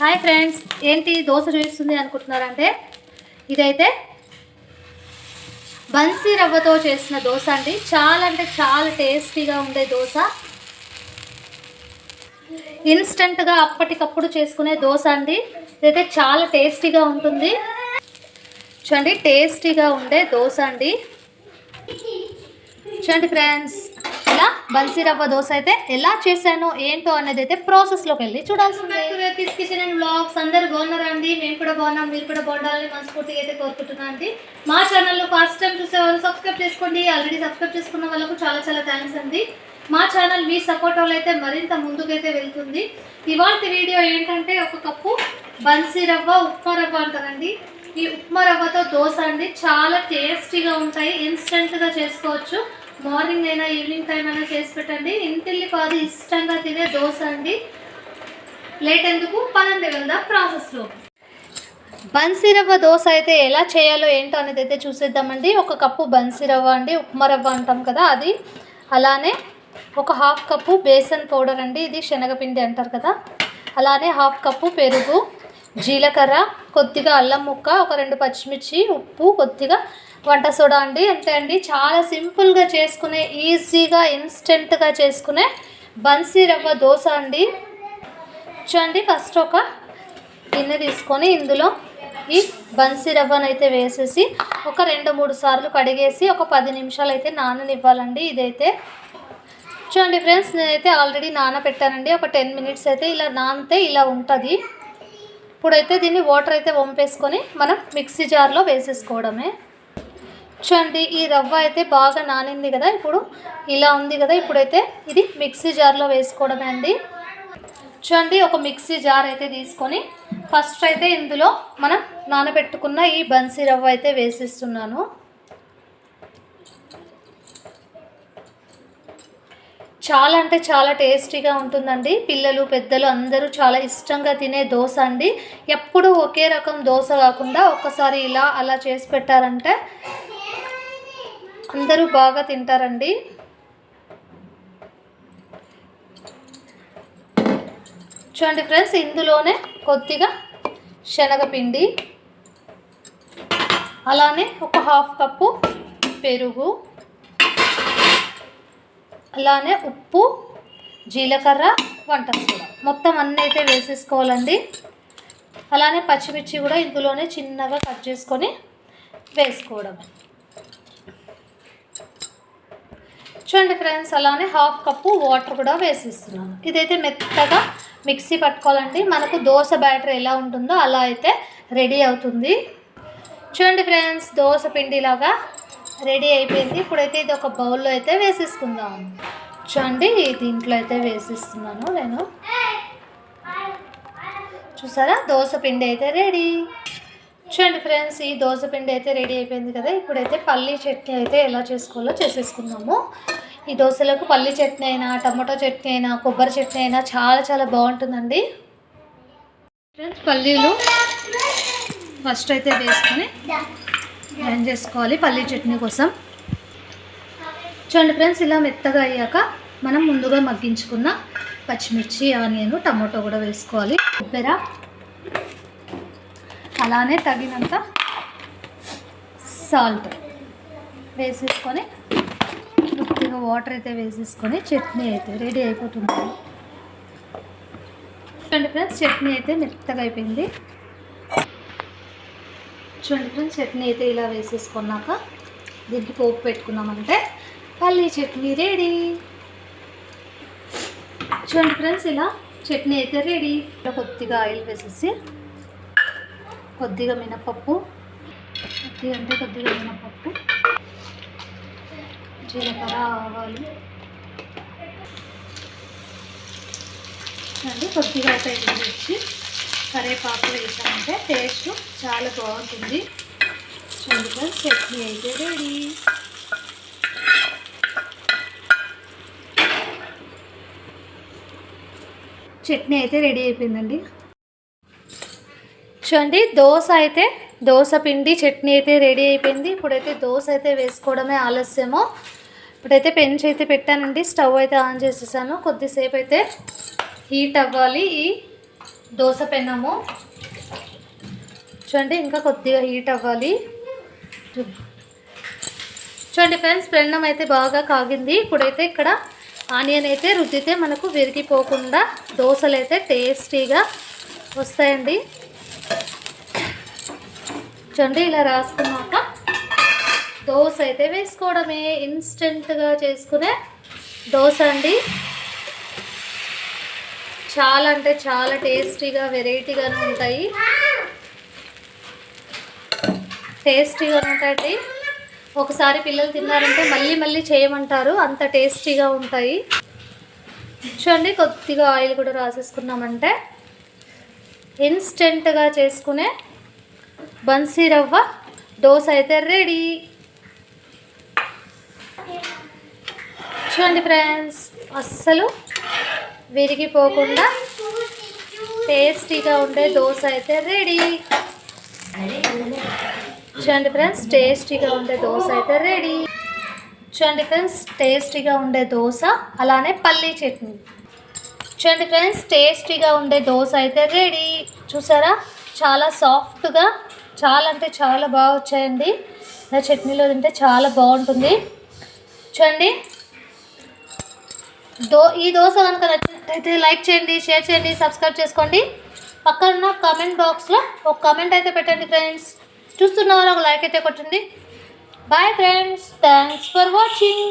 Hi friends ఏంటి దోశ చూపిస్తుంది అనుకుంటున్నారంటే? ఇదైతే బన్సీ రవ్వతో చేసిన దోశ అండి. చాలా అంటే చాలా టేస్టీగా ఉండే దోశ. ఇన్స్టెంట్గా అప్పటికప్పుడు చేసుకునే దోశ అండి. ఇదైతే చాలా టేస్టీగా ఉంటుంది. చూడండి టేస్టీగా ఉండే దోశ అండి. చూడండి ఫ్రెండ్స్ ఇలా బన్సీ రవ్వ దోశ అయితే ఎలా చేశానో ఏంటో అనేది అయితే ప్రాసెస్లోకి వెళ్ళి చూడాల్సిందే. కిచెన్ బ్లాగ్స్ అందరు బాగున్నారండి మేము కూడా బాగున్నాం. మీరు కూడా బాగుండాలని మనస్ఫూర్తిగా అయితే కోరుకుంటున్నాను అండి. మా ఛానల్లో ఫస్ట్ టైం చూసే వాళ్ళు సబ్స్క్రైబ్ చేసుకోండి. ఆల్రెడీ సబ్స్క్రైబ్ చేసుకున్న వాళ్ళకు చాలా చాలా థ్యాంక్స్ అండి. మా ఛానల్ మీ సపోర్ట్ వల్ల అయితే మరింత ముందుకైతే వెళ్తుంది. ఇవాళ వీడియో ఏంటంటే ఒక కప్పు బన్సీ రవ్వ ఉప్మా రవ్వ అంటారండి. ఈ ఉప్మా రవ్వతో దోశ అండి. చాలా టేస్టీగా ఉంటాయి. ఇన్స్టెంట్గా చేసుకోవచ్చు. మార్నింగ్ అయినా ఈవినింగ్ టైం అయినా చేసి పెట్టండి. ఇంటిల్లి కాదు ఇష్టంగా తినే దోశ అండి. లేట్ ఎందుకు? పదండి వెళ్దాం ప్రాసెస్లో. బన్సీ రవ్వ దోశ అయితే ఎలా చేయాలో ఏంటో అనేది అయితే చూసేద్దామండి. ఒక కప్పు బన్సీ రవ్వ అండి ఉప్మా రవ్వ అంటాం కదా అది. అలానే ఒక హాఫ్ కప్పు బేసన్ పౌడర్ అండి ఇది శనగపిండి అంటారు కదా. అలానే హాఫ్ కప్పు పెరుగు జీలకర్ర కొద్దిగా అల్లం ముక్క ఒక రెండు పచ్చిమిర్చి ఉప్పు కొద్దిగా వంట సోడా అండి. అంతే అండి. చాలా సింపుల్గా చేసుకునే ఈజీగా ఇన్స్టెంట్గా చేసుకునే బన్సీ రవ్వ దోశ అండి. చూడండి ఫస్ట్ ఒక గిన్నె తీసుకొని ఇందులో ఈ బన్సీ రవ్వను అయితే వేసేసి ఒక రెండు మూడు సార్లు కడిగేసి ఒక పది నిమిషాలు అయితే నాననివ్వాలండి ఇదైతే. చూడండి ఫ్రెండ్స్ నేనైతే ఆల్రెడీ నానబెట్టానండి ఒక టెన్ మినిట్స్ అయితే ఇలా నానితే ఇలా ఉంటుంది. ఇప్పుడైతే దీన్ని వాటర్ అయితే వంపేసుకొని మనం మిక్సీ జార్లో వేసేసుకోవడమే. చూడండి ఈ రవ్వ అయితే బాగా నానింది కదా ఇప్పుడు. ఇలా ఉంది కదా ఇప్పుడైతే ఇది మిక్సీ జార్లో వేసుకోవడమే అండి. చూడండి ఒక మిక్సీ జార్ అయితే తీసుకొని ఫస్ట్ అయితే ఇందులో మనం నానబెట్టుకున్న ఈ బన్సీ రవ్వ అయితే వేసిస్తున్నాను. చాలా అంటే చాలా టేస్టీగా ఉంటుందండి. పిల్లలు పెద్దలు అందరూ చాలా ఇష్టంగా తినే దోశ అండి. ఎప్పుడూ ఒకే రకం దోశ కాకుండా ఒక్కసారి ఇలా అలా చేసి పెట్టారంటే అందరూ బాగా తింటారండి. చూడండి ఫ్రెండ్స్ ఇందులోనే కొద్దిగా శనగపిండి అలానే ఒక హాఫ్ కప్పు పెరుగు అలానే ఉప్పు జీలకర్ర వంట సోడా. మొత్తం అన్నీ అయితే వేసేసుకోవాలండి. అలానే పచ్చిమిర్చి కూడా ఇందులోనే చిన్నగా కట్ చేసుకొని వేసుకోవడం చూడండి ఫ్రెండ్స్ అలానే హాఫ్ కప్పు వాటర్ కూడా వేసిస్తున్నాను. ఇదైతే మెత్తగా మిక్సీ పట్టుకోవాలండి. మనకు దోశ బ్యాటర్ ఎలా ఉంటుందో అలా అయితే రెడీ అవుతుంది. చూడండి ఫ్రెండ్స్ దోశ పిండిలాగా రెడీ అయిపోయింది. ఇప్పుడైతే ఇది ఒక బౌల్లో అయితే వేసేసుకుందాం. చూడండి దీంట్లో అయితే వేసిస్తున్నాను నేను. చూసారా? దోశ పిండి అయితే రెడీ. చూడండి ఫ్రెండ్స్ ఈ దోశ పిండి అయితే రెడీ అయిపోయింది కదా. ఇప్పుడైతే పల్లీ చట్నీ అయితే ఎలా చేసుకోవాలో చేసేసుకుందాము. ఈ దోశలకు పల్లీ చట్నీ అయినా టమాటో చట్నీ అయినా కొబ్బరి చట్నీ అయినా చాలా చాలా బాగుంటుందండి. ఫ్రెండ్స్ పల్లీలు ఫస్ట్ అయితే వేసుకొని గ్రైండ్ చేసుకోవాలి పల్లీ చట్నీ కోసం. చూడండి ఫ్రెండ్స్ ఇలా మెత్తగా అయ్యాక మనం ముందుగా మగ్గించుకున్న పచ్చిమిర్చి ఆనియన్ టమాటో కూడా వేసుకోవాలి. కొబ్బెర అలానే తగినంత సాల్ట్ వేసేసుకొని ఇంకా వాటర్ అయితే వేసేసుకొని చట్నీ అయితే రెడీ అయిపోతుంది. చూడండి ఫ్రెండ్స్ చట్నీ అయితే మెత్తగా అయిపోయింది. చూడండి ఫ్రెండ్స్ చట్నీ అయితే ఇలా వేసేసుకున్నాక దీనికి పోపు పెట్టుకున్నామంటే పల్లీ చట్నీ రెడీ. చూడండి ఫ్రెండ్స్ ఇలా చట్నీ అయితే రెడీ. ఇలా కొద్దిగా ఆయిల్ వేసేసి కొద్దిగా మినపప్పు కొద్దిగా అంటే కొద్దిగా మినపప్పు. జీలకర్ర ఆవాలు చూడండి కొద్దిగా ఒక ఎండుమిర్చి కరివేపాకు వేసామంటే టేస్ట్ చాలా బాగుంటుంది. చూడగా చట్నీ అయితే రెడీ. చట్నీ అయితే రెడీ అయిపోయిందండి. చూడండి దోశ అయితే దోశ పిండి చట్నీ అయితే రెడీ అయిపోయింది. ఇప్పుడైతే దోశ అయితే వేసుకోవడమే ఆలస్యము. ఇప్పుడైతే పెంచి అయితే పెట్టానండి స్టవ్ అయితే ఆన్ చేసేసాను. కొద్దిసేపు అయితే హీట్ అవ్వాలి ఈ దోశ పెన్నము. చూడండి ఇంకా కొద్దిగా హీట్ అవ్వాలి. చూడండి ఫ్రెండ్స్ పెన్నం అయితే బాగా కాగింది. ఇప్పుడైతే ఇక్కడ ఆనియన్ అయితే రుద్దితే మనకు విరిగిపోకుండా దోశలు అయితే టేస్టీగా వస్తాయండి. చూడండి ఇలా రాసుకున్నాక దోశ అయితే వేసుకోవడమే. ఇన్స్టెంట్గా చేసుకునే దోశ అండి. చాలా అంటే చాలా టేస్టీగా వెరైటీగానే ఉంటాయి. టేస్టీగా ఉంటాయండి. ఒకసారి పిల్లలు తిన్నారంటే మళ్ళీ మళ్ళీ చేయమంటారు. అంత టేస్టీగా ఉంటాయి. చూడండి కొద్దిగా ఆయిల్ కూడా రాసేసుకున్నామంటే ఇన్స్టెంట్గా చేసుకునే బన్సీ రవ్వ దోశ అయితే రెడీ. చూడండి ఫ్రెండ్స్ అస్సలు విరిగిపోకుండా టేస్టీగా ఉండే దోశ అయితే రెడీ చూడండి ఫ్రెండ్స్ టేస్టీగా ఉండే దోశ అయితే రెడీ చూడండి ఫ్రెండ్స్ టేస్టీగా ఉండే దోశ అలానే పల్లీ చట్నీ. చూడండి ఫ్రెండ్స్ టేస్టీగా ఉండే దోశ అయితే రెడీ చూసారా? చాలా సాఫ్ట్గా చాలా అంటే చాలా బాగా వచ్చాయండి. నా చట్నీలో తింటే చాలా బాగుంటుంది. చూడండి దో ఈ దోశ కనుక నచ్చినట్టయితే లైక్ చేయండి షేర్ చేయండి సబ్స్క్రైబ్ చేసుకోండి. పక్కన ఉన్న కామెంట్ బాక్స్లో ఒక కామెంట్ అయితే పెట్టండి ఫ్రెండ్స్ చూస్తున్న వాళ్ళు ఒక లైక్ అయితే కొట్టండి. Bye friends thanks for watching